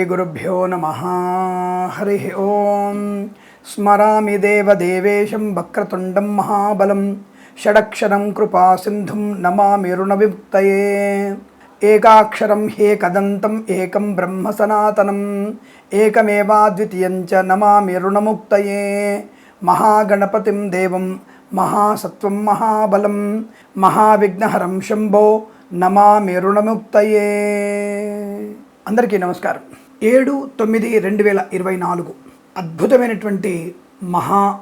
శ్రీగురుభ్యో నమ హరి ఓం స్మరామి దేవదేవేశం వక్రతుండం మహాబలం షడక్షరం కృపాసింధుం నమామి రుణవిముక్తయే ఏకాక్షరం హేకదంతం ఏకం బ్రహ్మ సనాతనం ఏకమేవాద్వితీయం చ నమామి రుణముక్తయే మహాగణపతిం దేవం మహాసత్వం మహాబలం మహావిఘ్నహరం శంభో నమామి రుణముక్తయే అందరికీ నమస్కారం. ఏడు తొమ్మిది రెండు వేల ఇరవై నాలుగు. అద్భుతమైనటువంటి మహా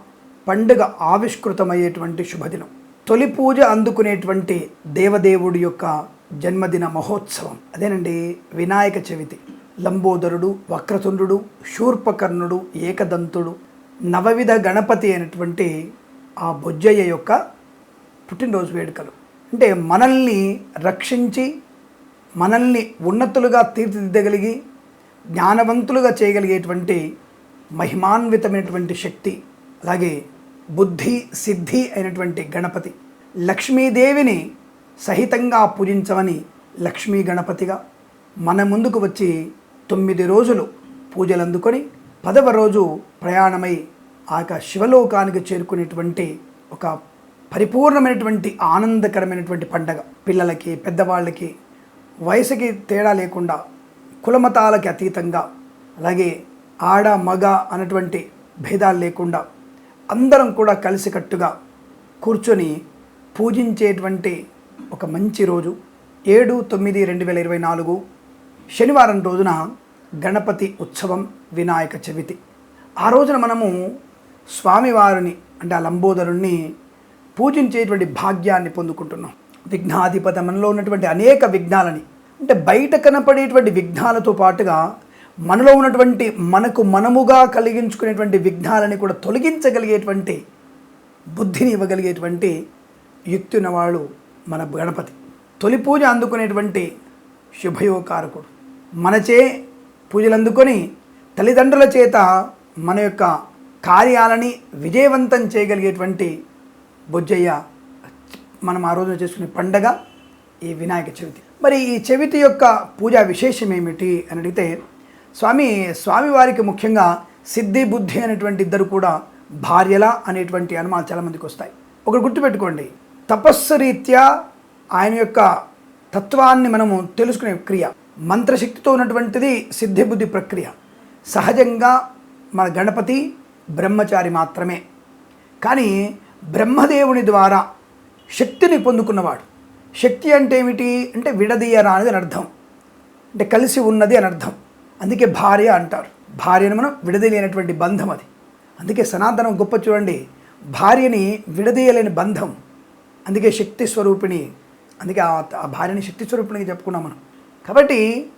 పండుగ ఆవిష్కృతమయ్యేటువంటి శుభదినం. తొలి పూజ అందుకునేటువంటి దేవదేవుడి యొక్క జన్మదిన మహోత్సవం. అదేనండి వినాయక చవితి. లంబోదరుడు వక్రతుండు శూర్పకర్ణుడు ఏకదంతుడు నవవిధ గణపతి అయినటువంటి ఆ బొజ్జయ్య యొక్క పుట్టినరోజు వేడుకలు. అంటే మనల్ని రక్షించి మనల్ని ఉన్నతులుగా తీర్చిదిద్దగలిగి జ్ఞానవంతులుగా చేయగలిగేటువంటి మహిమాన్వితమైనటువంటి శక్తి అలాగే బుద్ధి సిద్ధి అయినటువంటి గణపతి. లక్ష్మీదేవిని సహితంగా పూజించమని లక్ష్మీ గణపతిగా మన ముందుకు వచ్చి తొమ్మిది రోజులు పూజలు అందుకొని పదవ రోజు ప్రయాణమై ఆ యొక్క శివలోకానికి చేరుకునేటువంటి ఒక పరిపూర్ణమైనటువంటి ఆనందకరమైనటువంటి పండగ. పిల్లలకి పెద్దవాళ్ళకి వయసుకి తేడా లేకుండా కులమతాలకి అతీతంగా అలాగే ఆడ మగ అన్నటువంటి భేదాలు లేకుండా అందరం కూడా కలిసికట్టుగా కూర్చొని పూజించేటువంటి ఒక మంచి రోజు. ఏడు తొమ్మిది రెండు వేల ఇరవై నాలుగు శనివారం రోజున గణపతి ఉత్సవం వినాయక చవితి. ఆ రోజున మనము స్వామివారిని అంటే ఆ లంబోదరుణ్ణి పూజించేటువంటి భాగ్యాన్ని పొందుకుంటున్నాం. విఘ్నాధిపత మనలో ఉన్నటువంటి అనేక విఘ్నాలని అంటే బయట కనపడేటువంటి విఘ్నాలతో పాటుగా మనలో ఉన్నటువంటి మనకు మనముగా కలిగించుకునేటువంటి విఘ్నాలని కూడా తొలగించగలిగేటువంటి బుద్ధిని ఇవ్వగలిగేటువంటి యుక్తి ఉన్నవాడు మన గణపతి. తొలి పూజ అందుకునేటువంటి శుభయోకారకుడు మనచే పూజలు అందుకొని తల్లిదండ్రుల చేత మన యొక్క కార్యాలని విజయవంతం చేయగలిగేటువంటి బొజ్జయ్య మనం ఆ రోజున చేసుకునే పండగ ఈ వినాయక చవితి. మరి ఈ చెవితి యొక్క పూజా విశేషం ఏమిటి అని అడిగితే స్వామి స్వామివారికి ముఖ్యంగా సిద్ధి బుద్ధి అనేటువంటి ఇద్దరు కూడా భార్యల అనేటువంటి అనుమానాలు చాలామందికి వస్తాయి. ఒకటి గుర్తుపెట్టుకోండి తపస్సు రీత్యా ఆయన యొక్క తత్వాన్ని మనము తెలుసుకునే క్రియ మంత్రశక్తితో ఉన్నటువంటిది సిద్ధి బుద్ధి ప్రక్రియ. సహజంగా మన గణపతి బ్రహ్మచారి మాత్రమే. కానీ బ్రహ్మదేవుని ద్వారా శక్తిని పొందుకున్నవాడు శక్తి అంటే ఏమిటి? అంటే విడదీయరా అనేది అని అర్థం అంటే కలిసి ఉన్నది అని అర్థం. అందుకే భార్య అంటారు. భార్యను మనం విడదీయలేనటువంటి బంధం అది. అందుకే సనాతనం గొప్ప చూడండి. భార్యని విడదీయలేని బంధం. అందుకే శక్తి స్వరూపిణి. అందుకే ఆ ఆ భార్యని శక్తి స్వరూపిణిగా చెప్పుకున్నాం మనం. కాబట్టి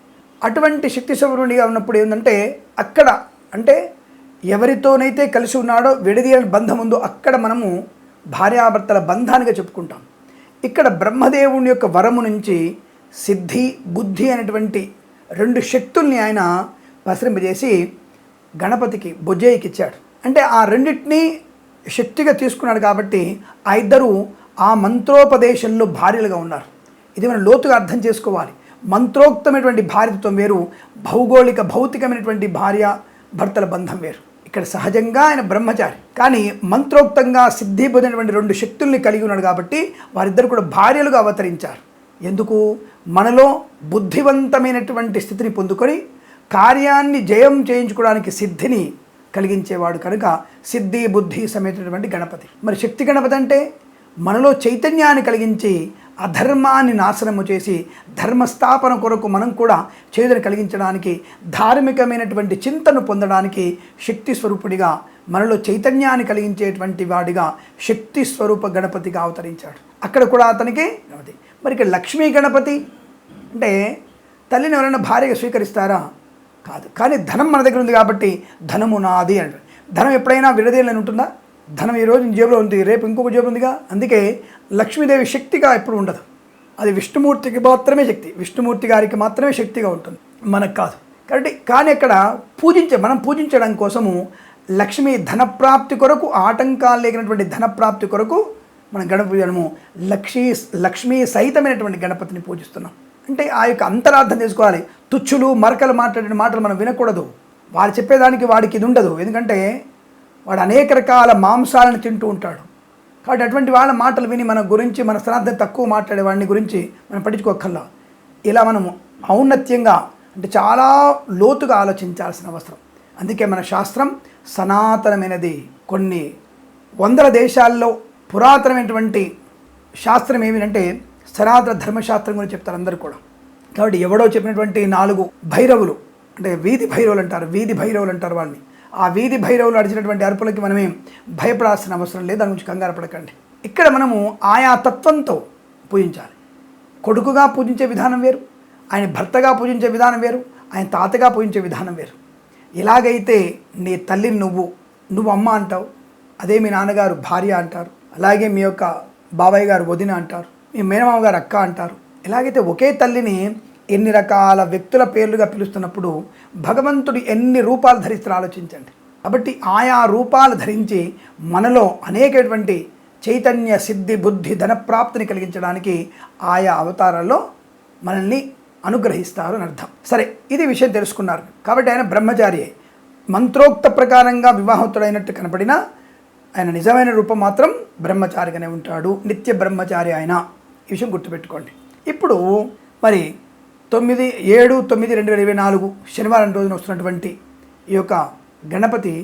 అటువంటి శక్తి స్వరూపిణిగా ఉన్నప్పుడు ఏంటంటే అక్కడ అంటే ఎవరితోనైతే కలిసి ఉన్నాడో విడదీయని బంధం ఉందో అక్కడ మనము భార్యాభర్తల బంధానిగా చెప్పుకుంటాం. ఇక్కడ బ్రహ్మదేవుని యొక్క వరము నుంచి సిద్ధి బుద్ధి అనేటువంటి రెండు శక్తుల్ని ఆయన ప్రసరింపజేసి గణపతికి బుజ్జయ్యకి ఇచ్చాడు. అంటే ఆ రెండింటినీ శక్తిగా తీసుకున్నాడు కాబట్టి ఆ ఇద్దరు ఆ మంత్రోపదేశంలో భార్యలుగా ఉన్నారు. ఇది మనం లోతుగా అర్థం చేసుకోవాలి. మంత్రోక్తమైనటువంటి భార్యత్వం వేరు భౌగోళిక భౌతికమైనటువంటి భార్య భర్తల బంధం వేరు. ఇక్కడ సహజంగా ఆయన బ్రహ్మచారి. కానీ మంత్రోక్తంగా సిద్ధిపోయినటువంటి రెండు శక్తుల్ని కలిగి ఉన్నాడు కాబట్టి వారిద్దరు కూడా భార్యలుగా అవతరించారు. ఎందుకు? మనలో బుద్ధివంతమైనటువంటి స్థితిని పొందుకొని కార్యాన్ని జయం చేయించుకోవడానికి సిద్ధిని కలిగించేవాడు కనుక సిద్ధి బుద్ధి సమేతటువంటి గణపతి. మరి శక్తి గణపతి అంటే మనలో చైతన్యాన్ని కలిగించి అధర్మాన్ని నాశనము చేసి ధర్మస్థాపన కొరకు మనం కూడా చేదుని కలిగించడానికి ధార్మికమైనటువంటి చింతను పొందడానికి శక్తి స్వరూపుడిగా మనలో చైతన్యాన్ని కలిగించేటువంటి వాడిగా శక్తి స్వరూప గణపతిగా అవతరించాడు. అక్కడ కూడా అతనికి గణపతి మరి ఇక్కడ లక్ష్మీ గణపతి అంటే తల్లిని ఎవరైనా భార్యగా స్వీకరిస్తారా? కాదు. కానీ ధనం మన దగ్గర ఉంది కాబట్టి ధనము నాది అంటారు ధనం ఎప్పుడైనా విడదీయాలని ఉంటుందా? ధనం ఈ రోజు జేబులో ఉంది రేపు ఇంకొక జేబులో ఉందిగా? అందుకే లక్ష్మీదేవి శక్తిగా ఎప్పుడు ఉండదు. అది విష్ణుమూర్తికి మాత్రమే శక్తి. విష్ణుమూర్తి గారికి మాత్రమే శక్తిగా ఉంటుంది. మనకు కాదు. కాబట్టి కానీ అక్కడ పూజించే మనం పూజించడం కోసము లక్ష్మీ ధనప్రాప్తి కొరకు ఆటంకాలు లేనటువంటి ధనప్రాప్తి కొరకు మనం గణపతి పూజనము లక్ష్మీ లక్ష్మీ సహితమైనటువంటి గణపతిని పూజిస్తున్నాం. అంటే ఆ యొక్క అంతరార్థం చేసుకోవాలి తుచ్చులు మరకలు మాట్లాడిన మాటలు మనం వినకూడదు. వాడు చెప్పేదానికి వాడికి ఇది ఉండదు. ఎందుకంటే వాడు అనేక రకాల మాంసాలను తింటూ ఉంటాడు. కాబట్టి అటువంటి వాళ్ళ మాటలు విని మన గురించి మన శ్రాద్ధం తక్కువ మాట్లాడే వాడిని గురించి మనం పట్టించుకోకల్లా ఇలా మనం ఔన్నత్యంగా అంటే చాలా లోతుగా ఆలోచించాల్సిన అవసరం. అందుకే మన శాస్త్రం సనాతనమైనది. కొన్ని వందల దేశాల్లో పురాతనమైనటువంటి శాస్త్రం ఏమిటంటే సనాతన ధర్మశాస్త్రం గురించి చెప్తారు అందరూ కూడా. కాబట్టి ఎవడో చెప్పినటువంటి నాలుగు భైరవులు అంటే వీధి భైరవులు అంటారు వీధి భైరవులు అంటారు వాళ్ళని ఆ వీధి భైరవులు అడిచినటువంటి అరుపులకి మనమే భయపడాల్సిన అవసరం లేదు దాని గురించి కంగారు పడకండి. ఇక్కడ మనము ఆయా తత్వంతో పూజించాలి. కొడుకుగా పూజించే విధానం వేరు ఆయన భర్తగా పూజించే విధానం వేరు ఆయన తాతగా పూజించే విధానం వేరు. ఎలాగైతే నీ తల్లిని నువ్వు నువ్వు అమ్మ అంటావు అదే మీ నాన్నగారు భార్య అంటారు అలాగే మీ యొక్క బాబాయ్ గారు వదిన అంటారు మీ మేనమామ గారు అక్క అంటారు. ఎలాగైతే ఒకే తల్లిని ఎన్ని రకాల వ్యక్తుల పేర్లుగా పిలుస్తున్నప్పుడు భగవంతుడు ఎన్ని రూపాలు ధరిస్తారో ఆలోచించండి. కాబట్టి ఆయా రూపాలు ధరించి మనలో అనేకటువంటి చైతన్య సిద్ధి బుద్ధి ధనప్రాప్తిని కలిగించడానికి ఆయా అవతారాల్లో మనల్ని అనుగ్రహిస్తారు అని అర్థం. సరే ఇది విషయం తెలుసుకున్నారు. కాబట్టి ఆయన బ్రహ్మచారి మంత్రోక్త ప్రకారంగా వివాహతుడైనట్టు కనపడినా ఆయన నిజమైన రూపం మాత్రం బ్రహ్మచారిగానే ఉంటాడు. నిత్య బ్రహ్మచారి ఆయన. ఈ విషయం గుర్తుపెట్టుకోండి. ఇప్పుడు మరి తొమ్మిది ఏడు తొమ్మిది రెండు వేల ఇరవై నాలుగు శనివారం రోజున వస్తున్నటువంటి ఈ యొక్క గణపతి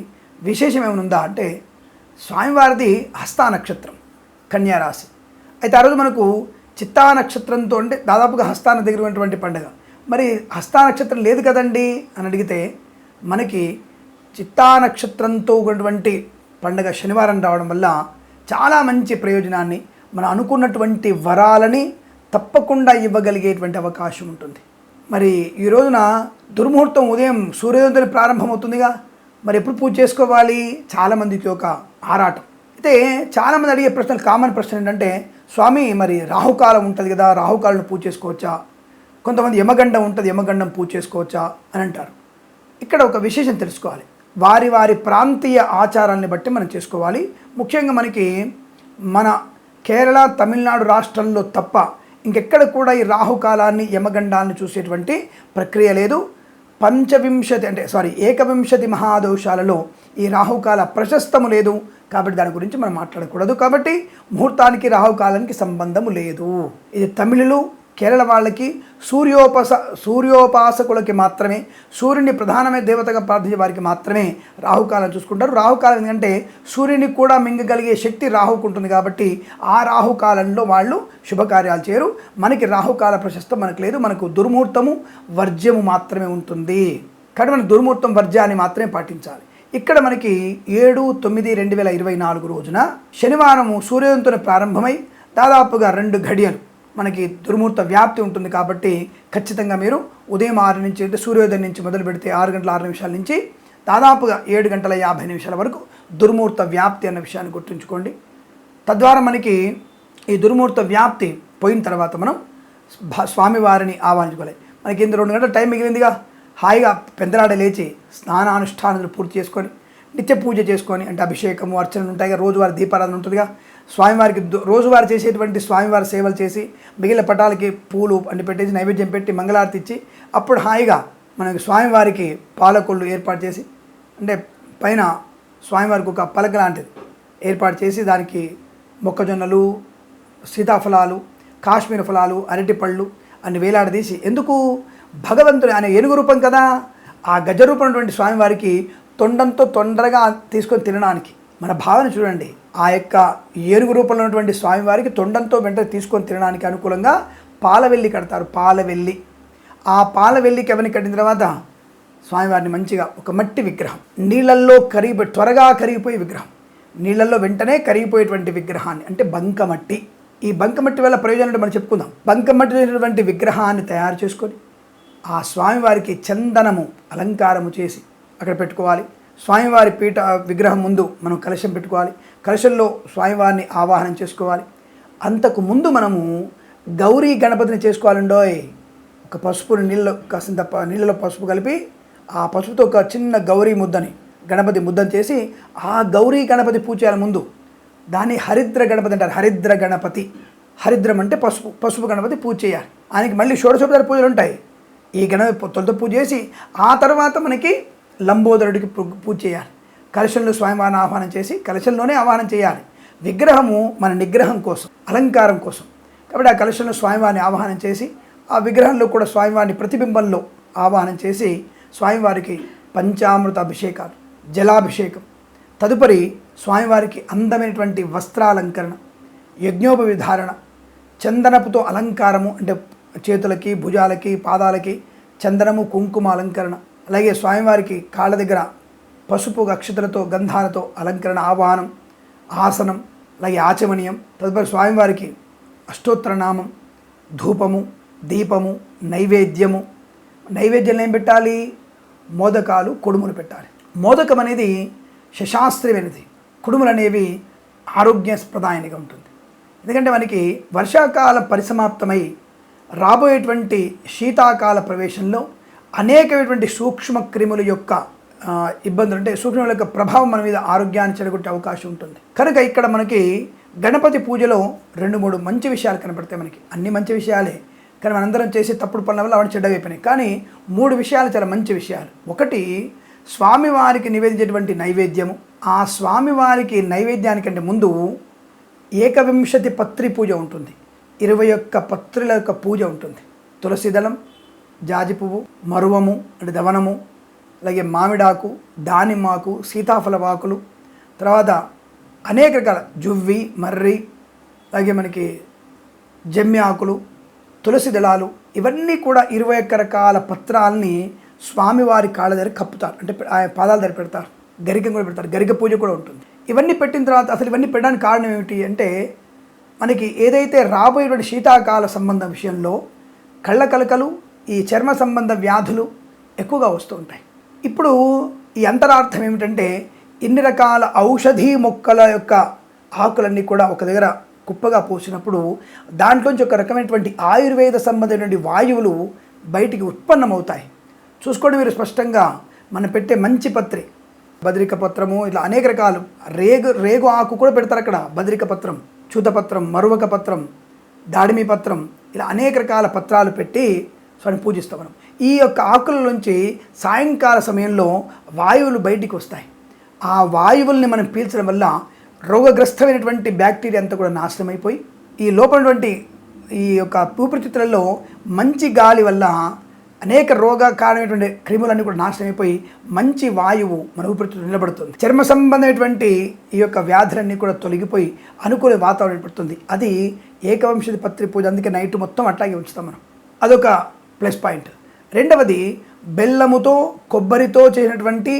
విశేషం ఏమైనా ఉందా అంటే స్వామివారిది హస్తా నక్షత్రం కన్యారాశి అయితే ఆ రోజు మనకు చిత్తా నక్షత్రంతో అంటే దాదాపుగా హస్తాన దగ్గర ఉన్నటువంటి పండుగ. మరి హస్తా నక్షత్రం లేదు కదండి అని అడిగితే మనకి చిత్తా నక్షత్రంతో ఉన్నటువంటి పండుగ శనివారం రావడం వల్ల చాలా మంచి ప్రయోజనాన్ని మనం అనుకున్నటువంటి వరాలని తప్పకుండా ఇవ్వగలిగేటువంటి అవకాశం ఉంటుంది. మరి ఈ రోజున దుర్ముహూర్తం ఉదయం సూర్యోదయం ప్రారంభమవుతుందిగా. మరి ఎప్పుడు పూజ చేసుకోవాలి? చాలామందికి ఒక ఆరాటం. అయితే చాలామంది అడిగే ప్రశ్నలు కామన్ ప్రశ్న ఏంటంటే స్వామి మరి రాహుకాలం ఉంటుంది కదా రాహుకాలను పూజ చేసుకోవచ్చా? కొంతమంది యమగండం ఉంటుంది యమగండం పూజ చేసుకోవచ్చా? అని అంటారు. ఇక్కడ ఒక విశేషం తెలుసుకోవాలి. వారి వారి ప్రాంతీయ ఆచారాన్ని బట్టి మనం చేసుకోవాలి. ముఖ్యంగా మనకి మన కేరళ తమిళనాడు రాష్ట్రంలో తప్ప ఇంకెక్కడ కూడా ఈ రాహుకాలాన్ని యమగండాన్ని చూసేటువంటి ప్రక్రియ లేదు. పంచవింశతి అంటే సారీ ఏకవింశతి మహాదోషాలలో ఈ రాహుకాల ప్రశస్తము లేదు. కాబట్టి దాని గురించి మనం మాట్లాడకూడదు. కాబట్టి ముహూర్తానికి రాహుకాలానికి సంబంధము లేదు. ఇది తమిళులు కేరళ వాళ్ళకి సూర్యోపాస సూర్యోపాసకులకి మాత్రమే సూర్యుని ప్రధానమైన దేవతగా ప్రార్థించే వారికి మాత్రమే రాహుకాలం చూసుకుంటారు. రాహుకాలం ఎందుకంటే సూర్యుని కూడా మింగగలిగే శక్తి రాహుకు ఉంటుంది కాబట్టి ఆ రాహుకాలంలో వాళ్ళు శుభకార్యాలు చేయరు. మనకి రాహుకాల ప్రశస్తం మనకు లేదు. మనకు దుర్ముహూర్తము వర్జ్యము మాత్రమే ఉంటుంది. కాబట్టి మన దుర్ముహూర్తం వర్జ్యాన్ని మాత్రమే పాటించాలి. ఇక్కడ మనకి ఏడు తొమ్మిది రెండు వేల ఇరవై నాలుగు రోజున శనివారము సూర్యోదయంతో ప్రారంభమై దాదాపుగా రెండు ఘడియలు మనకి దుర్ముహూర్త వ్యాప్తి ఉంటుంది కాబట్టి ఖచ్చితంగా మీరు ఉదయం ఆరు నుంచి అంటే సూర్యోదయం నుంచి మొదలు పెడితే ఆరు గంటల ఆరు నిమిషాల నుంచి దాదాపుగా ఏడు గంటల యాభై నిమిషాల వరకు దుర్ముహూర్త వ్యాప్తి అన్న విషయాన్ని గుర్తుంచుకోండి. తద్వారా మనకి ఈ దుర్ముహూర్త వ్యాప్తి పోయిన తర్వాత మనం స్వామివారిని ఆహ్వానించుకోవాలి. మనకి ఇంత రెండు గంటల టైం మిగిలిందిగా? హాయిగా పెందరాడ లేచి స్నానానుష్ఠానాలు పూర్తి చేసుకొని నిత్య పూజ చేసుకొని అంటే అభిషేకము అర్చనలు ఉంటాయిగా రోజువారి దీపారాధన ఉంటుందిగా? స్వామివారికి రోజువారు రోజువారి చేసేటువంటి స్వామివారి సేవలు చేసి మిగిలిన పటాలకి పూలు అన్ని పెట్టేసి నైవేద్యం పెట్టి మంగళారతి ఇచ్చి అప్పుడు హాయిగా మనకి స్వామివారికి పాలకొళ్ళు ఏర్పాటు చేసి అంటే పైన స్వామివారికి ఒక పలక లాంటిది ఏర్పాటు చేసి దానికి మొక్కజొన్నలు సీతాఫలాలు కాశ్మీర ఫలాలు అరటిపళ్ళు అన్ని వేలాడదీసి ఎందుకు? భగవంతుడు ఆయన ఏనుగు రూపం కదా. ఆ గజ రూపం స్వామివారికి తొండంతో తొందరగా తీసుకొని తినడానికి. మన భావన చూడండి. ఆ యొక్క ఏనుగు రూపంలో ఉన్నటువంటి స్వామివారికి తొండంతో వెంటనే తీసుకొని తినడానికి అనుకూలంగా పాలవెల్లి కడతారు పాలవెల్లి. ఆ పాలవెల్లికి ఎవరిని కట్టిన తర్వాత స్వామివారిని మంచిగా ఒక మట్టి విగ్రహం నీళ్ళల్లో కరిగిపోయి త్వరగా కరిగిపోయే విగ్రహం. నీళ్ళల్లో వెంటనే కరిగిపోయేటువంటి విగ్రహాన్ని అంటే బంకమట్టి ఈ బంకమట్టి వల్ల ప్రయోజనం మనం చెప్పుకుందాం. బంకమట్టి విగ్రహాన్ని తయారు చేసుకొని ఆ స్వామివారికి చందనము అలంకారము చేసి అక్కడ పెట్టుకోవాలి. స్వామివారి పీఠ విగ్రహం ముందు మనం కలశం పెట్టుకోవాలి. కలశల్లో స్వామివారిని ఆవాహనం చేసుకోవాలి. అంతకు ముందు మనము గౌరీ గణపతిని చేసుకోవాలండోయ్. ఒక పసుపుని నీళ్ళలో కాసింత నీళ్ళలో పసుపు కలిపి ఆ పసుపుతో ఒక చిన్న గౌరీ ముద్దని గణపతి ముద్దని చేసి ఆ గౌరీ గణపతి పూజ చేయాలి ముందు. దాన్ని హరిద్ర గణపతి అంటారు. హరిద్ర గణపతి. హరిద్రం అంటే పసుపు పసుపు గణపతి పూజ చేయాలి. ఆయనకి మళ్ళీ షోడశోపచార పూజలు ఉంటాయి. ఈ గణపతి తొలత పూజ చేసి ఆ తర్వాత మనకి లంబోదరుడికి పూ- పూజ చేయాలి. కలశంలో స్వామివారిని ఆహ్వానం చేసి కలశంలోనే ఆహ్వానం చేయాలి. విగ్రహము మన నిగ్రహం కోసం అలంకారం కోసం. కాబట్టి ఆ కలశంలో స్వామివారిని ఆహ్వానం చేసి ఆ విగ్రహంలో కూడా స్వామివారిని ప్రతిబింబంలో ఆహ్వానం చేసి స్వామివారికి పంచామృత అభిషేకాలు జలాభిషేకం. తదుపరి స్వామివారికి అందమైనటువంటి వస్త్రాలంకరణ యజ్ఞోపవిధారణ చందనపుతో అలంకారము అంటే చేతులకి భుజాలకి పాదాలకి చందనము కుంకుమ అలంకరణ. అలాగే స్వామివారికి కాళ్ళ దగ్గర పసుపు అక్షతలతో గంధాలతో అలంకరణ ఆవాహనం ఆసనం అలాగే ఆచమనీయం. తదుపరి స్వామివారికి అష్టోత్తర నామం ధూపము దీపము నైవేద్యము. నైవేద్యం ఏం పెట్టాలి? మోదకాలు కుడుములు పెట్టాలి. మోదకం అనేది శశాస్త్రమైనది. కుడుములు అనేవి ఆరోగ్యప్రదాయనిగా ఉంటుంది. ఎందుకంటే మనకి వర్షాకాల పరిసమాప్తమై రాబోయేటువంటి శీతాకాల ప్రవేశంలో అనేకమైనటువంటి సూక్ష్మ క్రిముల యొక్క ఇబ్బందులు అంటే సూక్ష్మల యొక్క ప్రభావం మన మీద ఆరోగ్యాన్ని చెడగొట్టే అవకాశం ఉంటుంది. కనుక ఇక్కడ మనకి గణపతి పూజలో రెండు మూడు మంచి విషయాలు కనపడతాయి మనకి. అన్ని మంచి విషయాలే. కానీ మనందరం చేసే తప్పుడు పనుల వల్ల అవన్నీ చెడ్డవైపోయినాయి కానీ మూడు విషయాలు చాలా మంచి విషయాలు. ఒకటి స్వామివారికి నివేదించేటువంటి నైవేద్యము. ఆ స్వామివారికి నైవేద్యానికంటే ముందు ఏకవింశతి పత్రి పూజ ఉంటుంది. ఇరవై ఒక్క పత్రుల యొక్క పూజ ఉంటుంది. తులసి దళం జాజి పువ్వు మరువము అంటే దవనము అలాగే మామిడాకు దానిమ్మాకు సీతాఫలవాకులు తర్వాత అనేక రకాల జువ్వి మర్రి అలాగే మనకి జమ్మి ఆకులు తులసి దళాలు ఇవన్నీ కూడా ఇరవై ఒక్క రకాల పత్రాలని స్వామివారి కాళ్ళ దగ్గర కప్పుతారు. అంటే ఆ పాదాల దగ్గర పెడతారు. గరికం కూడా పెడతారు. గరిక పూజ కూడా ఉంటుంది. ఇవన్నీ పెట్టిన తర్వాత అసలు ఇవన్నీ పెట్టడానికి కారణం ఏమిటి అంటే మనకి ఏదైతే రాబోయేటువంటి శీతాకాల సంబంధం విషయంలో కళ్ళ కలకలు ఈ చర్మ సంబంధ వ్యాధులు ఎక్కువగా వస్తూ ఉంటాయి. ఇప్పుడు ఈ అంతరార్థం ఏమిటంటే ఇన్ని రకాల ఔషధీ మొక్కల యొక్క ఆకులన్నీ కూడా ఒక దగ్గర కుప్పగా పోసినప్పుడు దాంట్లోంచి ఒక రకమైనటువంటి ఆయుర్వేద సంబంధమైనటువంటి వాయువులు బయటికి ఉత్పన్నమవుతాయి. చూసుకోండి మీరు స్పష్టంగా మనం పెట్టే మంచి పత్రి బదిరిక పత్రము ఇట్లా అనేక రకాలు రేగు రేగు ఆకు కూడా పెడతారు అక్కడ బద్రిక పత్రం చూతపత్రం మరువక పత్రం దాడిమి పత్రం ఇలా అనేక రకాల పత్రాలు పెట్టి స్వామిని పూజిస్తాం మనం. ఈ యొక్క ఆకుల నుంచి సాయంకాల సమయంలో వాయువులు బయటికి వస్తాయి. ఆ వాయువుల్ని మనం పీల్చడం వల్ల రోగగ్రస్తమైనటువంటి బ్యాక్టీరియా అంతా కూడా నాశనం అయిపోయి ఈ లోపలటువంటి ఈ యొక్క ఊపిరితిత్తులలో మంచి గాలి వల్ల అనేక రోగ కారణమైనటువంటి క్రిములన్నీ కూడా నాశనం అయిపోయి మంచి వాయువు మన ఊపిరితిత్తులు నిలబడుతుంది. చర్మ సంబంధమైనటువంటి ఈ యొక్క వ్యాధులన్నీ కూడా తొలగిపోయి అనుకూల వాతావరణం ఏర్పడుతుంది. అది ఏకవంశది పత్రి పూజ అందుకే నైట్ మొత్తం అట్లాగే ఉంచుతాం మనం. అదొక ప్లస్ పాయింట్. రెండవది బెల్లముతో కొబ్బరితో చేసినటువంటి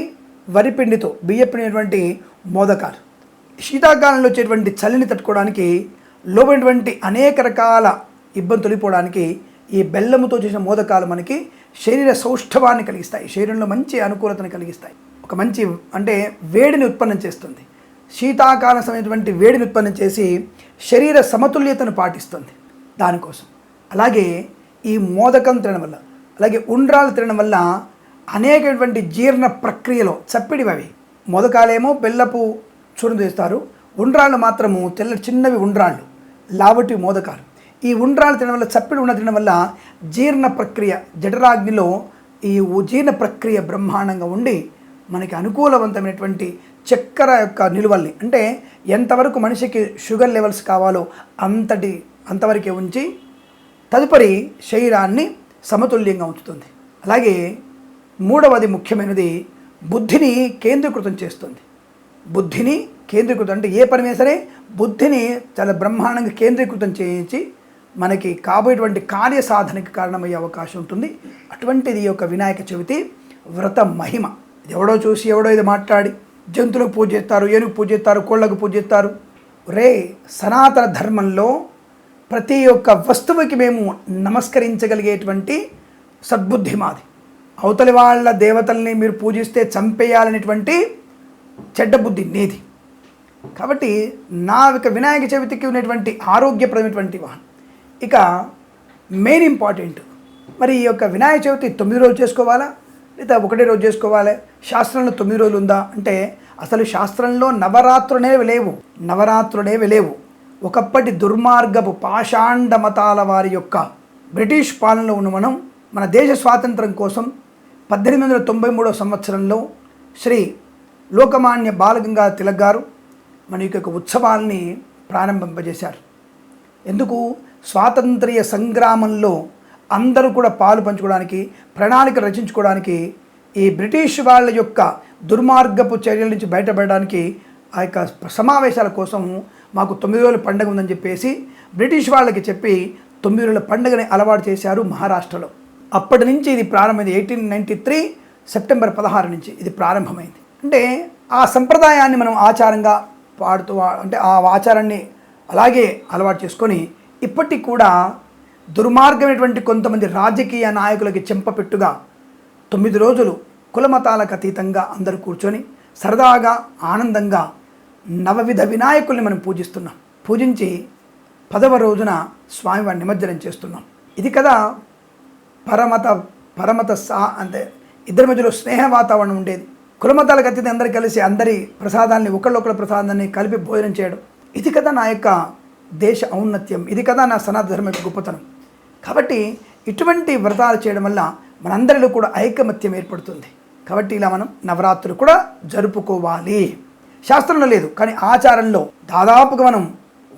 వరిపిండితో బియ్యపిండినటువంటి మోదకాలు. శీతాకాలంలో వచ్చేటువంటి చలిని తట్టుకోవడానికి లోపలినటువంటి అనేక రకాల ఇబ్బంది తొలిపోవడానికి ఈ బెల్లముతో చేసిన మోదకాలు మనకి శరీర సౌష్ఠవాన్ని కలిగిస్తాయి. శరీరంలో మంచి అనుకూలతను కలిగిస్తాయి. ఒక మంచి అంటే వేడిని ఉత్పన్నం చేస్తుంది. శీతాకాల సమయటువంటి వేడిని ఉత్పన్నం చేసి శరీర సమతుల్యతను పాటిస్తుంది దానికోసం. అలాగే ఈ మోదకం తినడం వల్ల అలాగే ఉండ్రాలు తినడం వల్ల అనేకటువంటి జీర్ణ ప్రక్రియలో చప్పిడివి అవి మొదకాలేమో బెల్లపు చూర్ణం చేస్తారు. ఉండ్రాళ్ళు మాత్రము తెల్ల చిన్నవి ఉండ్రాళ్ళు. లావటి మోదకాలు. ఈ ఉండ్రాలు తినడం వల్ల చప్పిడి ఉన్న తినడం వల్ల జీర్ణ ప్రక్రియ జఠరాగ్నిలో ఈ జీర్ణ ప్రక్రియ బ్రహ్మాండంగా ఉండి మనకి అనుకూలవంతమైనటువంటి చక్కెర యొక్క నిలువల్ని అంటే ఎంతవరకు మనిషికి షుగర్ లెవెల్స్ కావాలో అంతటి అంతవరకే ఉంచి తదుపరి శరీరాన్ని సమతుల్యంగా ఉంచుతుంది. అలాగే మూడవది ముఖ్యమైనది బుద్ధిని కేంద్రీకృతం చేస్తుంది. బుద్ధిని కేంద్రీకృతం అంటే ఏ పని సరే బుద్ధిని చాలా బ్రహ్మాండంగా కేంద్రీకృతం చేయించి మనకి కాబోయేటువంటి కార్యసాధనకి కారణమయ్యే అవకాశం ఉంటుంది. అటువంటిది ఈ యొక్క వినాయక చవితి వ్రత మహిమ. ఇది ఎవడో చూసి ఎవడో ఇది మాట్లాడి జంతువులకు పూజ చేస్తారు ఏనుగు పూజ చేస్తారు కోళ్ళకు పూజ చేస్తారు. రే సనాతన ధర్మంలో ప్రతి ఒక్క వస్తువుకి మేము నమస్కరించగలిగేటువంటి సద్బుద్ధి మాది. అవతలి వాళ్ళ దేవతల్ని మీరు పూజిస్తే చంపేయాలనేటువంటి చెడ్డ బుద్ధి నేది. కాబట్టి నా యొక్క వినాయక చవితికి ఉన్నటువంటి ఆరోగ్యప్రదమైనటువంటి వాహనం. ఇక మెయిన్ ఇంపార్టెంట్ మరి ఈ యొక్క వినాయక చవితి తొమ్మిది రోజులు చేసుకోవాలా? లేదా ఒకటే రోజు చేసుకోవాలి? శాస్త్రంలో తొమ్మిది రోజులు ఉందా? అంటే అసలు శాస్త్రంలో నవరాత్రులనేవి లేవు. నవరాత్రులనేవి లేవు. ఒకప్పటి దుర్మార్గపు పాషాండ మతాల వారి యొక్క బ్రిటిష్ పాలనలో ఉన్న మనం మన దేశ స్వాతంత్రం కోసం పద్దెనిమిది వందల తొంభై మూడవ సంవత్సరంలో శ్రీ లోకమాన్య బాలగంగా తిలక్ గారు మన యొక్క ఉత్సవాల్ని ప్రారంభింపజేశారు. ఎందుకు? స్వాతంత్ర్య సంగ్రామంలో అందరూ కూడా పాలు పంచుకోవడానికి ప్రణాళిక రచించుకోవడానికి ఈ బ్రిటిష్ వాళ్ళ యొక్క దుర్మార్గపు చర్యల నుంచి బయటపడడానికి ఆ యొక్క సమావేశాల కోసం మాకు తొమ్మిది రోజుల పండగ ఉందని చెప్పేసి బ్రిటిష్ వాళ్ళకి చెప్పి తొమ్మిది రోజుల పండుగని అలవాటు చేశారు మహారాష్ట్రలో. అప్పటి నుంచి ఇది ప్రారంభమైంది. ఎయిటీన్ నైంటీ త్రీ సెప్టెంబర్ పదహారు నుంచి ఇది ప్రారంభమైంది. అంటే ఆ సంప్రదాయాన్ని మనం ఆచారంగా పాడుతూ అంటే ఆ ఆచారాన్ని అలాగే అలవాటు చేసుకొని ఇప్పటికి కూడా దుర్మార్గమైనటువంటి కొంతమంది రాజకీయ నాయకులకి చెంపపెట్టుగా తొమ్మిది రోజులు కులమతాలకు అతీతంగా అందరూ కూర్చొని సరదాగా ఆనందంగా నవవిధ వినాయకుల్ని మనం పూజిస్తున్నాం. పూజించి పదవ రోజున స్వామివారిని నిమజ్జనం చేస్తున్నాం. ఇది కదా పరమత పరమత సా అంటే ఇద్దరి మధ్యలో స్నేహ వాతావరణం ఉండేది. కులమతాలకు అతీతం అందరు కలిసి అందరి ప్రసాదాన్ని ఒకళ్ళొకళ్ళ ప్రసాదాన్ని కలిపి భోజనం చేయడం. ఇది కదా నా యొక్క దేశ ఔన్నత్యం. ఇది కదా నా సనాతన ధర్మ యొక్క గొప్పతనం. కాబట్టి ఇటువంటి వ్రతాలు చేయడం వల్ల మనందరిలో కూడా ఐకమత్యం ఏర్పడుతుంది. కాబట్టి ఇలా మనం నవరాత్రులు కూడా జరుపుకోవాలి. శాస్త్రంలో లేదు. కానీ ఆచారంలో దాదాపుగా మనం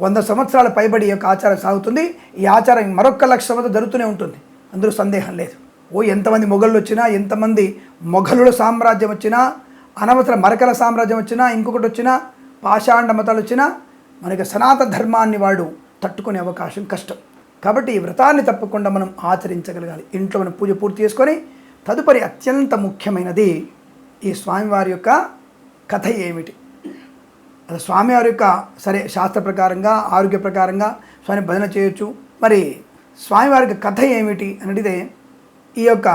వంద సంవత్సరాల పైబడి యొక్క ఆచారం సాగుతుంది. ఈ ఆచారం మరొక లక్ష వద్ద జరుగుతూనే ఉంటుంది. అందులో సందేహం లేదు. ఓ ఎంతమంది మొఘళ్ళు వచ్చినా ఎంతమంది మొఘలుల సామ్రాజ్యం వచ్చినా అనవసర మరకల సామ్రాజ్యం వచ్చినా ఇంకొకటి వచ్చినా పాషాండ మతాలు వచ్చినా మనకి సనాతన ధర్మాన్ని వాడు తట్టుకునే అవకాశం కష్టం. కాబట్టి ఈ వ్రతాన్ని తప్పకుండా మనం ఆచరించగలగాలి. ఇంట్లో మనం పూజ పూర్తి చేసుకొని తదుపరి అత్యంత ముఖ్యమైనది ఈ స్వామివారి యొక్క కథ ఏమిటి? అది స్వామివారి యొక్క సరే శాస్త్ర ప్రకారంగా ఆరోగ్య ప్రకారంగా స్వామి భజన చేయొచ్చు. మరి స్వామివారి యొక్క కథ ఏమిటి అని అడిగితే ఈ యొక్క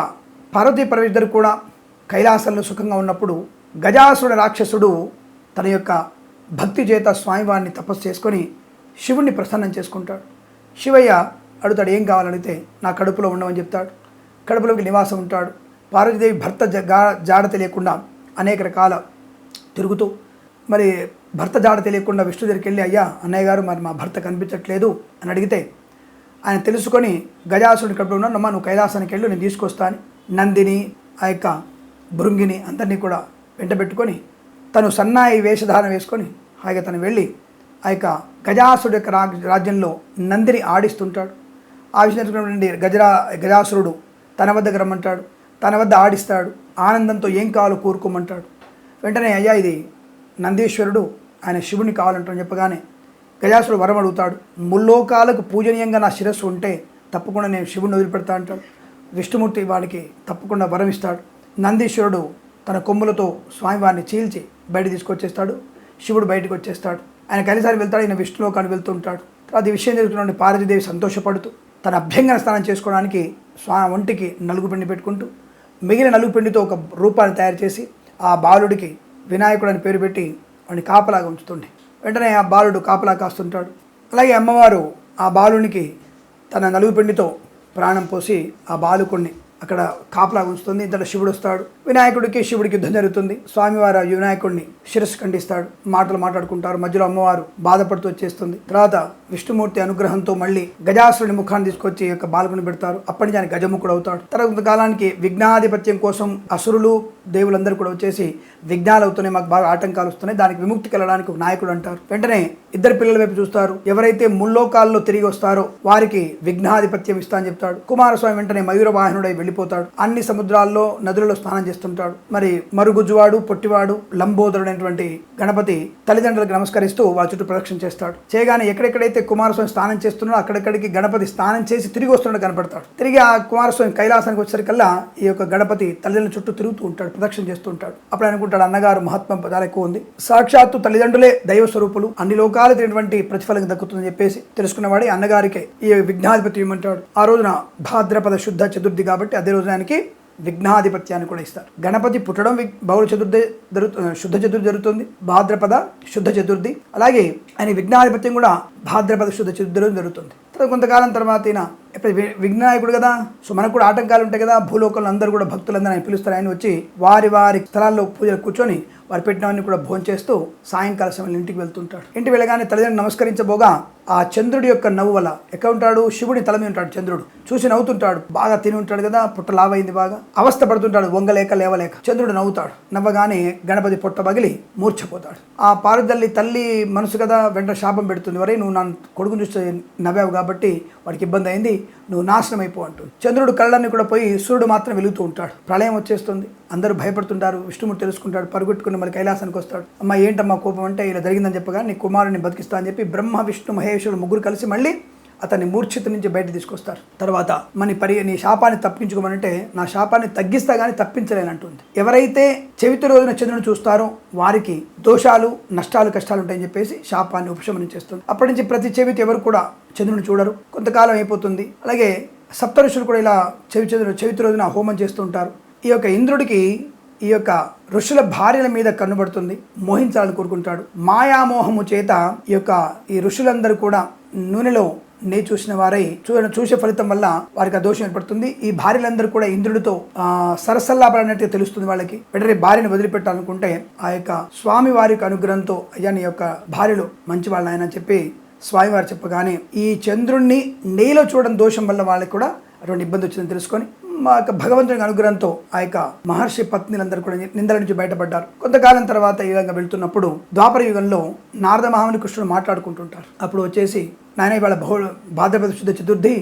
పార్వతీ పరమేశ్వరు కూడా కైలాసంలో సుఖంగా ఉన్నప్పుడు గజాసుడు రాక్షసుడు తన యొక్క భక్తి చేత స్వామివారిని తపస్సు చేసుకొని శివుణ్ణి ప్రసన్నం చేసుకుంటాడు. శివయ్య అడుగుతాడు ఏం కావాలడిగితే నా కడుపులో ఉండమని చెప్తాడు. కడుపులోకి నివాసం ఉంటాడు. పార్వతీదేవి భర్త జా జాడ తెలియకుండా అనేక రకాల తిరుగుతూ మరి భర్త జాడ తెలియకుండా విష్ణు దగ్గరికి వెళ్ళి అయ్యా అన్నయ్య గారు మరి మా భర్త కనిపించట్లేదు అని అడిగితే ఆయన తెలుసుకొని గజాసుడి కడుపులో ఉన్నాడు నువ్వు కైలాసానికి వెళ్ళు నేను తీసుకొస్తాను నందిని ఆ యొక్క భృంగిని అందరినీ కూడా వెంటబెట్టుకొని తను సన్నాయి వేషధారణ వేసుకొని హాయిగా తను వెళ్ళి ఆ యొక్క గజాసుడు యొక్క రా రాజ్యంలో నందిని ఆడిస్తుంటాడు. ఆ ఆవిష్కరించినటువంటి గజరా గజాసురుడు తన వద్దకు రమ్మంటాడు. తన వద్ద ఆడిస్తాడు. ఆనందంతో ఏం కావాలో కోరుకోమంటాడు. వెంటనే అయ్యా ఇది నందీశ్వరుడు ఆయన శివుని కావాలంటారని చెప్పగానే గజాసుడు వరం అడుగుతాడు ముల్లోకాలకు పూజనీయంగా నా శిరస్సు ఉంటే తప్పకుండా నేను శివుని వదిలిపెడతా అంటాడు. విష్ణుమూర్తి వాడికి తప్పకుండా వరం ఇస్తాడు. నందీశ్వరుడు తన కొమ్ములతో స్వామివారిని చీల్చి బయట తీసుకొచ్చేస్తాడు. శివుడు బయటకు వచ్చేస్తాడు. ఆయన కలిసారి వెళ్తాడు ఆయన విష్ణులోకాన్ని వెళ్తూ ఉంటాడు. తర్వాత ఈ విషయం తెలుసుకున్న పార్వతీదేవి సంతోషపడుతూ తన అభ్యంగన స్నానం చేసుకోవడానికి స్వా ఒంటికి నలుగు పిండి పెట్టుకుంటూ మిగిలిన నలుగు పిండితో ఒక రూపాన్ని తయారు చేసి ఆ బాలుడికి వినాయకుడు అని పేరు పెట్టి వాడిని కాపలాగా ఉంచుతుండే. వెంటనే ఆ బాలుడు కాపలా కాస్తుంటాడు. అలాగే అమ్మవారు ఆ బాలునికి తన నలుగు పిండితో ప్రాణం పోసి ఆ బాలుకుణ్ణి అక్కడ కాపలా ఉంచుతుంది. ఇంతలో శివుడు వస్తాడు. వినాయకుడికి శివుడికి యుద్ధం జరుగుతుంది. స్వామివారు వినాయకుడిని శిరస్సు ఖండిస్తాడు. మాటలు మాట్లాడుకుంటారు. మధ్యలో అమ్మవారు బాధపడుతూ వచ్చేస్తుంది. తర్వాత విష్ణుమూర్తి అనుగ్రహంతో మళ్ళీ గజాసురుడి ముఖాన్ని తీసుకొచ్చి యొక్క బాలకుని పెడతారు. అప్పటి నుంచి ఆయన గజముఖుడు అవుతాడు. తర్వాత కొంతకాలానికి విఘ్నాధిపత్యం కోసం అసురులు దేవులందరూ కూడా వచ్చేసి విఘ్నాలు అవుతున్నాయి. మాకు బాగా ఆటంకాలు వస్తున్నాయి. దానికి విముక్తి కలడానికి ఒక నాయకుడు అంటారు. వెంటనే ఇద్దరు పిల్లల వైపు చూస్తారు. ఎవరైతే ముల్లోకాల్లో తిరిగి వస్తారో వారికి విఘ్నాధిపత్యం ఇస్తా అని చెప్తాడు. కుమారస్వామి వెంటనే మయూర వాహనుడై వెళ్ళిపోతాడు. అన్ని సముద్రాల్లో నదులలో స్నానం చేస్తుంటాడు. మరి మరుగుజ్జువాడు పొట్టివాడు లంబోదరుడైనటువంటి గణపతి తల్లిదండ్రులకు నమస్కరిస్తూ వారి చుట్టూ ప్రదక్షిణ చేస్తాడు. చేయగానే ఎక్కడెక్కడైతే కుమారస్వామి స్నానం చేస్తున్నాడు అక్కడక్కడికి గణపతి స్నానం చేసి తిరిగి వస్తున్నాడు కనపడతాడు. తిరిగి ఆ కుమారస్వామి కైలాసానికి వచ్చేసరికల్లా ఈ యొక్క గణపతి తల్లిదండ్రుల చుట్టూ తిరుగుతూ ఉంటాడు ప్రదక్షిణ చేస్తూ ఉంటాడు. అప్పుడు అనుకుంటాడు అన్నగారు మహత్వం చాలా ఎక్కువ ఉంది. సాక్షాత్తు తల్లిదండ్రులే దైవ స్వరూపులు. అన్ని లోకాలు తినటువంటి ప్రతిఫలం దక్కుతుందని చెప్పేసి తెలుసుకున్నవాడి అన్నగారికి ఈ విఘ్నాధిపతి ఏమంటాడు? ఆ రోజున భాద్రపద శుద్ధ చతుర్థి కాబట్టి అదే రోజు ఆయనకి విఘ్నాధిపత్యాన్ని కూడా ఇస్తారు. గణపతి పుట్టడం వి- చతుర్థి జరుగుతుంది శుద్ధ చతుర్థి జరుగుతుంది. భాద్రపద శుద్ధ చతుర్థి. అలాగే ఆయన విఘ్నాధిపత్యం కూడా భాద్రపద శుద్ధ చతుర్థి జరుగుతుంది. తర్వాత కొంతకాలం తర్వాత ఈయన ఇప్పుడు వి- విఘ్నాయకుడు కదా. సో మనకు కూడా ఆటంకాలు ఉంటాయి కదా. భూలోకంలో అందరూ కూడా భక్తులందరూ ఆయన పిలుస్తారు. ఆయన వచ్చి వారి వారి స్థలాల్లో పూజలు కూర్చొని వారు పెట్టినవన్నీ కూడా భోంచేస్తూ సాయంకాల సమయంలో ఇంటికి వెళ్తుంటాడు. ఇంటికి వెళ్ళగానే తల్లిదండ్రులు నమస్కరించబోగా ఆ చంద్రుడి యొక్క నవ్వు వల్ల. ఎక్కడ ఉంటాడు? శివుడి తల మీద ఉంటాడు చంద్రుడు. చూసి నవ్వుతుంటాడు. బాగా తిని ఉంటాడు కదా పుట్ట లావైంది బాగా. అవస్థ పడుతుంటాడు వంగలేక లేవలేక. చంద్రుడు నవ్వుతాడు. నవ్వగానే గణపతి పొట్ట పగిలి మూర్ఛపోతాడు. ఆ పారుదల్లి తల్లి మనసు కదా వెంట శాపం పెడుతుంది. వరే నువ్వు నా కొడుకుని చూస్తే నవ్వావు కాబట్టి వాడికి ఇబ్బంది అయింది. నువ్వు నాశనం అయిపో అంటుంది. చంద్రుడు కళ్ళన్నీ కూడా పోయి సూర్యుడు మాత్రం వెలుగుతూ ఉంటాడు. ప్రళయం వచ్చేస్తుంది. అందరూ భయపడుతుంటారు. విష్ణుమూర్తి తెలుసుకుంటాడు. పరుగుట్టుకుని మళ్ళీ కైలాసానికి వస్తాడు. అమ్మ ఏంటమ్మా కోపం అంటే ఇలా జరిగిందని చెప్పగా నీ కుమారుని బతికిస్తా అని చెప్పి బ్రహ్మ విష్ణు మహేశ్వరుడు ముగ్గురు కలిసి మళ్ళీ అతన్ని మూర్ఛిత నుంచి బయట తీసుకొస్తారు. తర్వాత మన పరి నీ శాపాన్ని తప్పించుకోమనంటే నా శాపాన్ని తగ్గిస్తా కానీ తప్పించలేనంటుంది. ఎవరైతే చెవితి రోజున చంద్రుని చూస్తారో వారికి దోషాలు నష్టాలు కష్టాలు ఉంటాయని చెప్పేసి శాపాన్ని ఉపశమనం చేస్తుంది. అప్పటి నుంచి ప్రతి చెవితి ఎవరు కూడా చంద్రుని చూడరు. కొంతకాలం అయిపోతుంది. అలాగే సప్త కూడా ఇలా చెవి చంద్రుడు చెవితి రోజున హోమం చేస్తూ ఉంటారు. ఈ యొక్క ఇంద్రుడికి ఈ యొక్క ఋషుల భార్యల మీద కన్నుబడుతుంది మోహించాలని కోరుకుంటాడు. మాయామోహము చేత ఈ యొక్క ఈ ఋషులందరూ కూడా నూనెలో నే చూసిన వారై చూ చూసే ఫలితం వల్ల వారికి ఆ దోషం ఏర్పడుతుంది. ఈ భార్యలందరూ కూడా ఇంద్రుడితో ఆ సరసల్లాపడినట్టుగా తెలుస్తుంది వాళ్ళకి. వెంటనే భార్యను వదిలిపెట్టాలనుకుంటే ఆ యొక్క స్వామి వారికి అనుగ్రహంతో అయ్యా నీ యొక్క భార్యలు మంచి వాళ్ళు ఆయన చెప్పి స్వామివారు చెప్పగానే ఈ చంద్రుణ్ణి నేలో చూడడం దోషం వల్ల వాళ్ళకి కూడా అటువంటి ఇబ్బంది వచ్చిందని తెలుసుకొని మా యొక్క భగవంతుని అనుగ్రహంతో ఆ యొక్క మహర్షి పత్నిలందరూ కూడా నిందల నుంచి బయటపడ్డారు. కొంతకాలం తర్వాత ఈ విధంగా వెళ్తున్నప్పుడు ద్వాపర యుగంలో నారద మహాముని కృష్ణుడు మాట్లాడుకుంటుంటారు. అప్పుడు వచ్చేసి నాయన ఇవాళ బహు భాద్రపద శుద్ధ చతుర్థి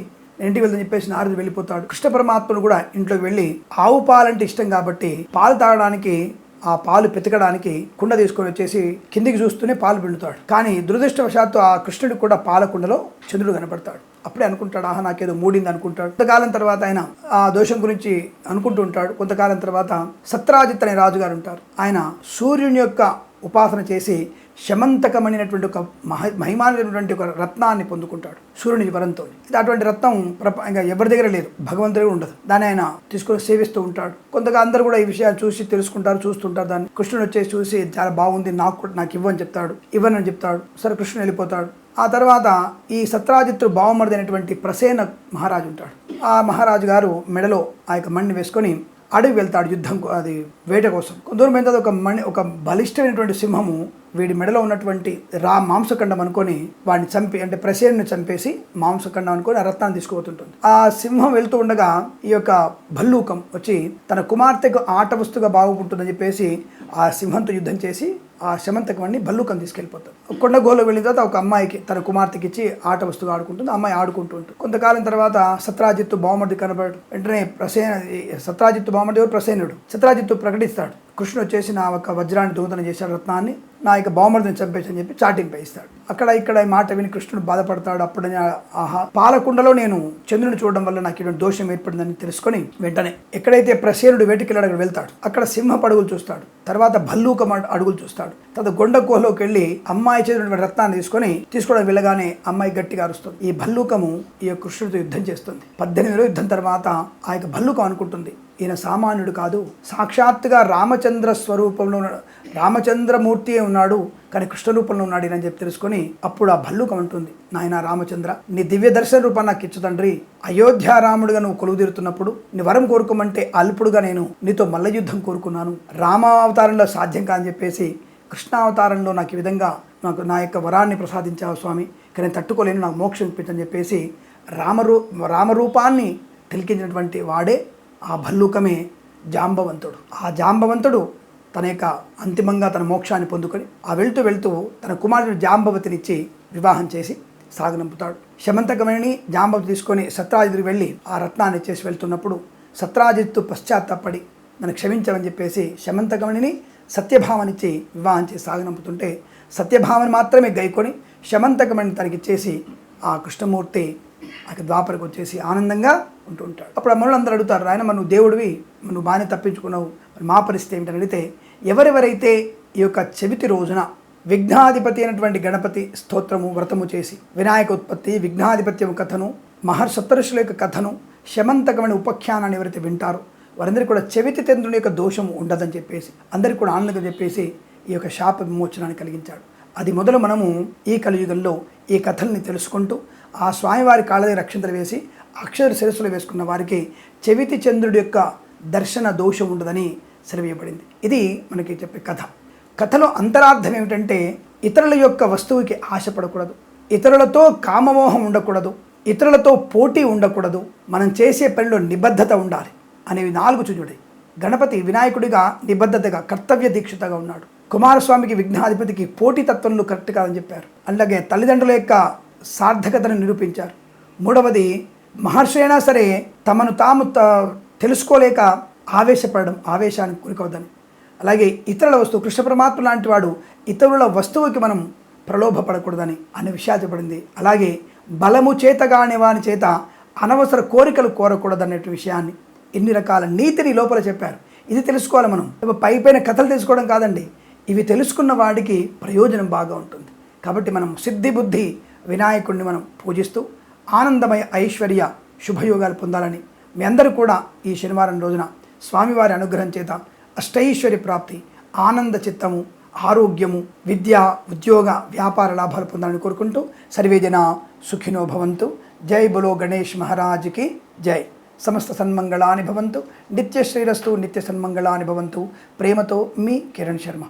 ఇంటికి వెళ్దని చెప్పేసి నారదు వెళ్ళిపోతాడు. కృష్ణ పరమాత్మను కూడా ఇంట్లోకి వెళ్ళి ఆవు పాలంటే ఇష్టం కాబట్టి పాలు తాగడానికి ఆ పాలు పెతకడానికి కుండ తీసుకొని వచ్చేసి కిందికి చూస్తూనే పాలు పిండుతాడు. కానీ దురదృష్టవశాత్తు ఆ కృష్ణుడికి కూడా పాల కుండలో చంద్రుడు కనపడతాడు. అప్పుడే అనుకుంటాడు ఆహా నాకేదో మూడింది అనుకుంటాడు. కొంతకాలం తర్వాత ఆయన ఆ దోషం గురించి అనుకుంటూ ఉంటాడు. కొంతకాలం తర్వాత సత్రాజిత్ అనే రాజుగారు ఉంటారు. ఆయన సూర్యుని యొక్క ఉపాసన చేసి శమంతకమైనటువంటి ఒక మహ మహిమానటువంటి ఒక రత్నాన్ని పొందుకుంటాడు సూర్యుని వరంతో. ఇది అటువంటి రత్నం ప్రప ఇంకా ఎవరి దగ్గర లేదు భగవంతుడి ఉండదు. దాన్ని ఆయన తీసుకొని సేవిస్తూ ఉంటాడు. కొంతగా అందరూ కూడా ఈ విషయాలు చూసి తెలుసుకుంటారు చూస్తుంటారు. దాన్ని కృష్ణుడు వచ్చేసి చూసి చాలా బాగుంది నాకు కూడా నాకు ఇవ్వని చెప్తాడు. ఇవ్వనని చెప్తాడు. సరే కృష్ణుడు వెళ్ళిపోతాడు. ఆ తర్వాత ఈ సత్రాజిత్తు బావమరిది అయినటువంటి ప్రసేన మహారాజు ఉంటాడు. ఆ మహారాజు గారు మెడలో ఆ యొక్క మణిని వేసుకొని అడవి వెళ్తాడు యుద్ధం అది వేట కోసం. కొంత దూరం ఒక మణి ఒక బలిష్టమైనటువంటి సింహము వీడి మెడలో ఉన్నటువంటి రా మాంసఖండం అనుకొని వాడిని చంపి అంటే ప్రసేన్ని చంపేసి మాంసఖండం అనుకొని ఆ రత్నాన్ని తీసుకుపోతుంటుంది. ఆ సింహం వెళ్తూ ఉండగా ఈ యొక్క భల్లూకం వచ్చి తన కుమార్తెకు ఆట వస్తుగా బాగుంటుందని చెప్పేసి ఆ సింహంతో యుద్ధం చేసి ఆ శమంతకమని భల్లూకం తీసుకెళ్ళిపోతాడు. కొండగోలో వెళ్ళిన తర్వాత ఒక అమ్మాయికి తన కుమార్తెకి ఇచ్చి ఆట వస్తుగా ఆడుకుంటుంది. అమ్మాయి ఆడుకుంటూ ఉంటుంది. కొంతకాలం తర్వాత సత్రాజిత్తు బావమర్ది కనబడు వెంటనే ప్రసేన సత్రాజిత్తు బావమర్ది ఎవరు? ప్రసేనుడు. సత్రాజిత్తు ప్రకటిస్తాడు. కృష్ణుడు వచ్చేసి నా ఒక వజ్రాన్ని దొంగతనం చేశాడు రత్నాన్ని. నా యొక్క బావమర్దిని చంపేసి అని చెప్పి చాటింపై ఇస్తాడు అక్కడ ఇక్కడ ఈ మాట విని కృష్ణుడు బాధపడతాడు. అప్పుడు ఆహా పాలకుండలో నేను చంద్రుని చూడడం వల్ల నాకు ఇటువంటి దోషం ఏర్పడిందని తెలుసుకొని వెంటనే ఎక్కడైతే ప్రసేనుడు వేటికెళ్ళాడు అక్కడ వెళ్తాడు. అక్కడ సింహపు అడుగులు చూస్తాడు. తర్వాత భల్లూకం అడుగులు చూస్తాడు. తర్వాత గొండ కోహలోకి వెళ్ళి అమ్మాయి చేసినటువంటి రత్నాన్ని తీసుకొని తీసుకోవడం వెళ్ళగానే అమ్మాయి గట్టిగా అరుస్తుంది. ఈ భల్లూకము ఈ యొక్క కృష్ణుడితో యుద్ధం చేస్తుంది. పద్దెనిమిదిలో యుద్ధం తర్వాత ఆ యొక్క భల్లూకం అనుకుంటుంది. ఈయన సామాన్యుడు కాదు. సాక్షాత్తుగా రామచంద్ర స్వరూపంలో ఉన్న- రామచంద్రమూర్తి ఉన్నాడు కానీ కృష్ణ రూపంలో ఉన్నాడు అని చెప్పి తెలుసుకొని అప్పుడు ఆ భల్లుకం అంటుంది. నాయన రామచంద్ర నీ దివ్య దర్శన రూపాన్ని నాకు ఇచ్చు తండ్రి. అయోధ్య రాముడుగా నువ్వు కొలువు తీరుతున్నప్పుడు నీ వరం కోరుకోమంటే అల్పుడుగా నేను నీతో మల్ల యుద్ధం కోరుకున్నాను. రామావతారంలో సాధ్యం కాదని చెప్పేసి కృష్ణావతారంలో నాకు ఈ విధంగా నాకు నా యొక్క వరాన్ని ప్రసాదించావు స్వామి కానీ తట్టుకోలేను నాకు మోక్షం ఇప్పించని చెప్పేసి రామరూ రామరూపాన్ని తిలికించినటువంటి వాడే ఆ భల్లూకమే జాంబవంతుడు. ఆ జాంబవంతుడు తన యొక్క అంతిమంగా తన మోక్షాన్ని పొందుకొని ఆ వెళ్తూ వెళ్తూ తన కుమారుడు జాంబవతినిచ్చి వివాహం చేసి సాగనంపుతాడు. శమంతకమణిని జాంబవతి తీసుకొని సత్రాజిత్తుడికి వెళ్ళి ఆ రత్నాన్ని చేసి వెళ్తున్నప్పుడు సత్రాజిత్తు పశ్చాత్తాపడి నన్ను క్షమించమని చెప్పేసి శమంతకమణిని సత్యభామనిచ్చి వివాహం చేసి సాగనంపుతుంటే సత్యభామని మాత్రమే గైకొని శమంతకమణిని తనకిచ్చేసి ఆ కృష్ణమూర్తి ఆ ద్వాపరకు వచ్చేసి ఆనందంగా ఉంటుంటాడు అప్పుడు ఆ మనులందరూ అడుగుతారు ఆయన మరి దేవుడివి నువ్వు బాగానే తప్పించుకున్నావు మా పరిస్థితి ఏమిటని అడిగితే ఎవరెవరైతే ఈ యొక్క చెవితి రోజున విఘ్నాధిపతి అయినటువంటి గణపతి స్తోత్రము వ్రతము చేసి వినాయక ఉత్పత్తి విఘ్నాధిపత్యం కథను మహర్షప్తరుషుల యొక్క కథను శమంతకమైన ఉపఖ్యానాన్ని ఎవరైతే వింటారో వారందరికీ కూడా చెవితి చంద్రుని యొక్క దోషం ఉండదని చెప్పేసి అందరికీ కూడా ఆనందంగా చెప్పేసి ఈ యొక్క శాప విమోచనాన్ని కలిగించాడు. అది మొదలు మనము ఈ కలియుగంలో ఈ కథల్ని తెలుసుకుంటూ ఆ స్వామివారి కాళ్ళదే రక్షింతలు వేసి అక్షర శిరస్సులు వేసుకున్న వారికి చెవితి చంద్రుడి యొక్క దర్శన దోషం ఉండదని సెలవేయబడింది. ఇది మనకి చెప్పే కథ. కథలో అంతరార్థం ఏమిటంటే ఇతరుల యొక్క వస్తువుకి ఆశపడకూడదు. ఇతరులతో కామమోహం ఉండకూడదు. ఇతరులతో పోటీ ఉండకూడదు. మనం చేసే పనిలో నిబద్ధత ఉండాలి అనేవి నాలుగు చూచుడి. గణపతి వినాయకుడిగా నిబద్ధతగా కర్తవ్య దీక్షతగా ఉన్నాడు. కుమారస్వామికి విఘ్నాధిపతికి పోటీతత్వంలో కరెక్ట్ కాదని చెప్పారు. అలాగే తల్లిదండ్రుల యొక్క సార్థకతను నిరూపించారు. మూడవది మహర్షి అయినా సరే తమను తాము త- తెలుసుకోలేక ఆవేశపడడం ఆవేశానికి గురికవద్దని అలాగే ఇతరుల వస్తువు కృష్ణ పరమాత్మ లాంటి వాడు ఇతరుల వస్తువుకి మనం ప్రలోభపడకూడదని అనే విషయాలు చెప్పబడింది. అలాగే బలము చేత కాని వాని చేత అనవసర కోరికలు కోరకూడదనే విషయాన్ని ఇన్ని రకాల నీతిని లోపల చెప్పారు. ఇది తెలుసుకోవాలి మనం. పై పైన కథలు తెలుసుకోవడం కాదండి. ఇవి తెలుసుకున్న వాడికి ప్రయోజనం బాగా ఉంటుంది. కాబట్టి మనం సిద్ధి బుద్ధి వినాయకుడిని మనం పూజిస్తూ ఆనందమయ ఐశ్వర్య శుభయోగాలు పొందాలని మీ అందరూ కూడా ఈ శనివారం రోజున స్వామివారి అనుగ్రహం చేత అష్టైశ్వర్య ప్రాప్తి ఆనంద చిత్తము ఆరోగ్యము విద్య ఉద్యోగ వ్యాపార లాభాలు పొందాలని కోరుకుంటూ సర్వేజన సుఖినో భవంతు. జై బులో గణేష్ మహారాజుకి జై. సమస్త సన్మంగళాని భవంతు. నిత్య శ్రీరస్తు నిత్య సన్మంగళాని భవంతు. ప్రేమతో మీ కిరణ్ శర్మ.